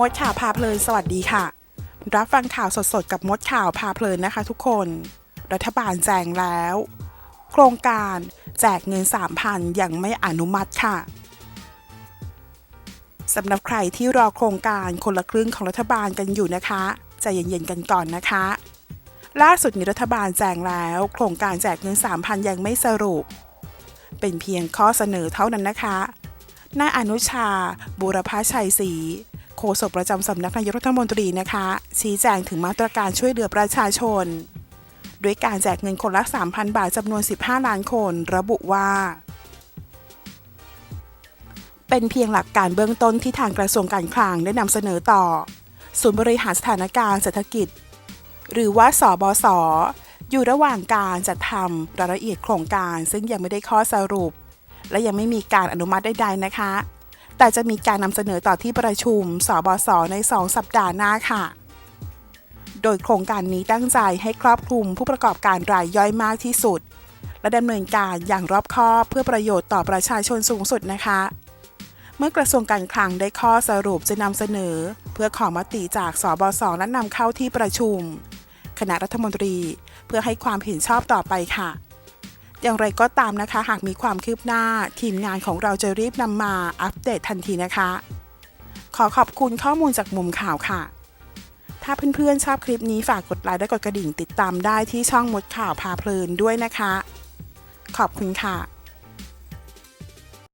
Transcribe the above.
มดข่าวพาเพลินสวัสดีค่ะ รับฟังข่าวสดๆ กับมดข่าวพาเพลินนะคะทุกคน รัฐบาลแจงแล้ว โครงการแจกเงิน 3,000 ยังไม่อนุมัติค่ะสำหรับใครที่รอโครงการคนละครึ่งของรัฐบาลกันอยู่นะคะใจเย็นๆกันก่อนนะคะ ล่าสุดนี้รัฐบาลแจงแล้ว โครงการแจกเงิน 3,000 ยังไม่สรุป เป็นเพียงข้อเสนอเท่านั้นนะคะนายอนุชาบูรพชัยศรี โฆษกประจำสำนักนายกรัฐมนตรีนะคะ ชี้แจงถึงมาตรการช่วยเหลือประชาชน ด้วยการแจกเงินคนละ 3,000 บาทจำนวน 15 ล้านคน ระบุว่า เป็นเพียงหลักการเบื้องต้นที่ทางกระทรวงการคลังได้นำเสนอต่อ ศูนย์บริหารสถานการณ์เศรษฐกิจ หรือว่าสบศอยู่ระหว่างการจัดทำรายละเอียดโครงการ ซึ่งยังไม่ได้ข้อสรุป และยังไม่มีการอนุมัติใดๆนะคะ แต่จะมีการนำเสนอต่อที่ประชุม สบศใน 2 สัปดาห์หน้าค่ะโดยโครงการนี้ตั้งใจให้ครอบคลุมผู้ประกอบการรายย่อยมากที่สุด และดำเนินการอย่างรอบคอบเพื่อประโยชน์ต่อประชาชนสูงสุดนะคะ เมื่อกระทรวงการคลังได้ข้อสรุปจะนำเสนอ เพื่อขอมติจากสบศและนำเข้าที่ประชุม คณะรัฐมนตรีเพื่อให้ความเห็นชอบต่อไปค่ะ อย่างไรก็ตามนะคะ หากมีความคืบหน้า ทีมงานของเราจะรีบนำมาอัปเดตทันทีนะคะ ขอขอบคุณข้อมูลจากมุมข่าวค่ะ ถ้าเพื่อนๆชอบคลิปนี้ฝากกดไลค์และกดกระดิ่งติดตามได้ที่ช่องมดข่าวพาเพลินด้วยนะคะ ขอบคุณค่ะ